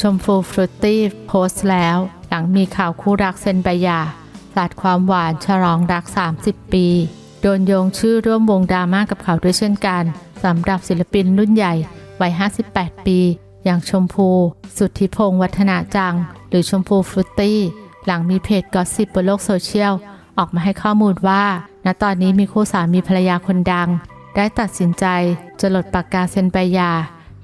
ชมพูฟรุตตี้โพสต์แล้ว หลังมีข่าวคู่รักเซนบหย่าสาดความหวานฉลองรัก 30 ปี โดนโยงชื่อร่วมวงดราม่ากับเขาด้วยเช่นกันสำหรับศิลปินรุ่นใหญ่วัย 58 ปี อย่างชมพู สุทธิพงษ์วัฒนาจัง หรือชมพูฟรุตตี้ หลังมีเพจกอสซิบบนโลกโซเชียล ออกมาให้ข้อมูลว่า ณตอนนี้มีคู่สามีภรรยาคนดัง ได้ตัดสินใจจะลดปากกาเซ็นใบยา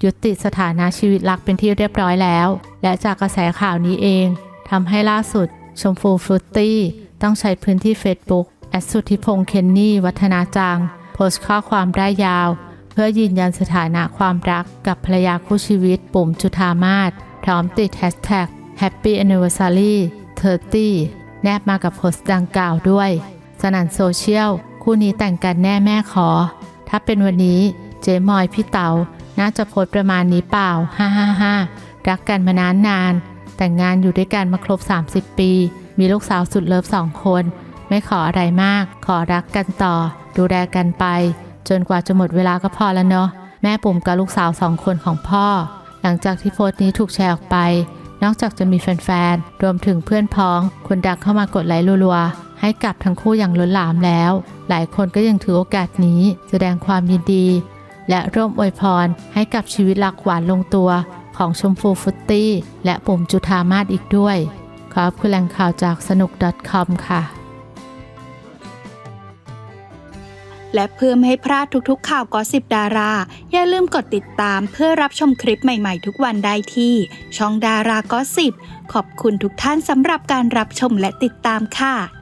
ยุติสถานะชีวิตรักเป็นที่เรียบร้อยแล้ว และจากกระแสข่าวนี้เองทำให้ล่าสุด ชมพูฟรุตตี้ ต้องใช้พื้นที่ Facebook แอดสุทธิพงษ์เคนนี่ วัฒนาจัง โพสต์ข้อความได้ยาว เพื่อยืนยันสถานะความรักกับภรรยาคู่ชีวิตปุ่มจุธามาศพร้อมติดแฮชแท็ก Happy Anniversary 30 แนบมากับโพสต์ดังกล่าวด้วย สนั่นโซเชียล คู่นี้แต่งกันแน่แม่ขอ ถ้าเป็นวันนี้เจมอยพี่เต๋า น่าจะโพสประมาณนี้เปล่า555รักกันมานานนาน แต่งงานอยู่ด้วยกันมาครบ 30 ปี มีลูกสาวสุดเลิฟสองคน ไม่ขออะไรมาก ขอรักกันต่อ ดูแลกันไป จนกว่าจะหมดเวลาก็พอแล้วเนาะ แม่ปุ่มกับลูกสาวสองคนของพ่อ หลังจากที่โพสต์นี้ถูกแชร์ออกไป นอกจากจะมีแฟนๆ รวมถึงเพื่อนพ้อง คนดังเข้ามากดไลค์รัวๆ ให้กับทั้งคู่อย่างล้นหลามแล้ว หลายคนก็ยังถือโอกาสนี้ แสดงความยินดี และร่วมอวยพรให้กับชีวิตรักหวานลงตัวของชมพูฟุตตี้ และปุ่มจุธามาศอีกด้วย ขอบคุณแหล่งข่าวจากสนุก .com ค่ะ และเพื่อไม่ให้พลาดทุกๆ ข่าวกอสิบดารา อย่าลืมกดติดตามเพื่อรับชมคลิปใหม่ๆ ทุกวันได้ที่ ช่องดารากอสิบขอบคุณทุกท่านสำหรับการรับชมและติดตามค่ะ